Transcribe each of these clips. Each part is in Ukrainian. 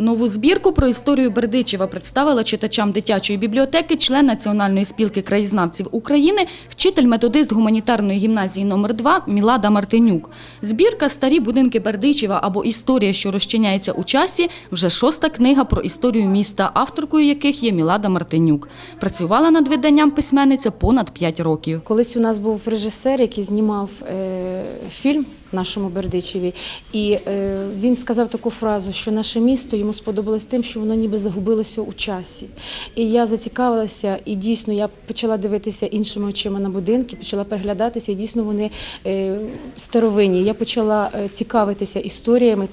Нову збірку про історію Бердичева представила читачам дитячої бібліотеки член Національної спілки краєзнавців України, вчитель-методист гуманітарної гімназії номер 2 Мілада Мартинюк. Збірка «Старі будинки Бердичева» або «Історія, що розчиняється у часі» вже шоста книга про історію міста, авторкою яких є Мілада Мартинюк. Працювала над виданням письменниця понад 5 років. Колись у нас був режисер, який знімав е, фільм нашому Бердичеві, і е, він сказав таку фразу, що наше місто йому сподобалось тим, що воно ніби загубилося у часі. І я зацікавилася, і дійсно я почала дивитися іншими очима на будинки, почала переглядатися, і дійсно вони е, старовинні. Я почала е, цікавитися історіями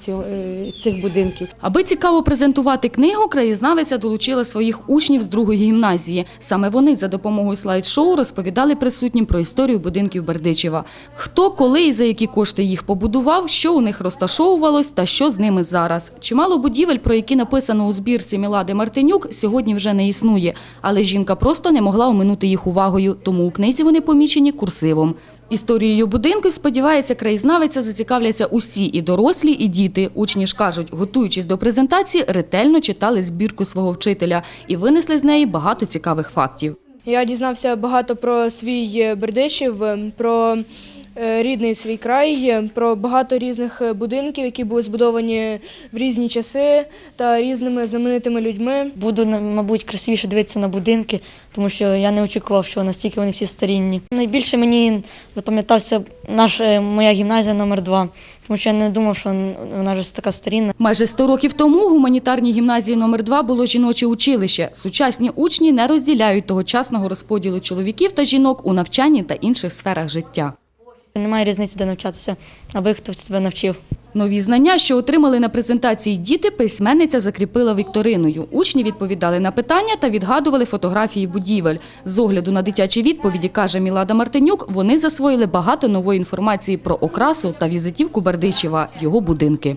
цих будинків. Аби цікаво презентувати книгу, краєзнавиця долучила своїх учнів з другої гімназії. Саме вони за допомогою слайд-шоу розповідали присутнім про історію будинків Бердичева. Хто, коли і за які кошти їх побудував, що у них розташовувалось та що з ними зараз. Чимало будівель, про які написано у збірці Мілади Мартинюк, сьогодні вже не існує. Але жінка просто не могла оминути їх увагою, тому у книзі вони помічені курсивом. Історією будинків, сподівається, краєзнавиця зацікавляться усі і дорослі, і діти. Учні ж кажуть, готуючись до презентації, ретельно читали збірку свого вчителя і винесли з неї багато цікавих фактів. Я дізнався багато про свій е, Бердичів, е, про рідний свій край, е, про багато різних е, будинків, які були збудовані в різні часи та різними знаменитими людьми. Буду, на- мабуть, красивіше дивитися на будинки, тому що я не очікував, що настільки вони всі старінні. Найбільше мені запам'ятався наш, е, моя гімназія номер 2 тому що я не думав, що вона вже така старінна. Майже 100 років тому у гуманітарній гімназії номер 2 було жіноче училище. Сучасні учні не розділяють тогочасного розподілу чоловіків та жінок у навчанні та інших сферах життя. Немає різниці, де навчатися, аби хтось тебе навчив. Нові знання, що отримали на презентації діти, письменниця закріпила вікториною. Учні відповідали на питання та відгадували фотографії будівель. З огляду на дитячі відповіді, каже Мілада Мартинюк, вони засвоїли багато нової інформації про окрасу та візитівку Бердичева, його будинки.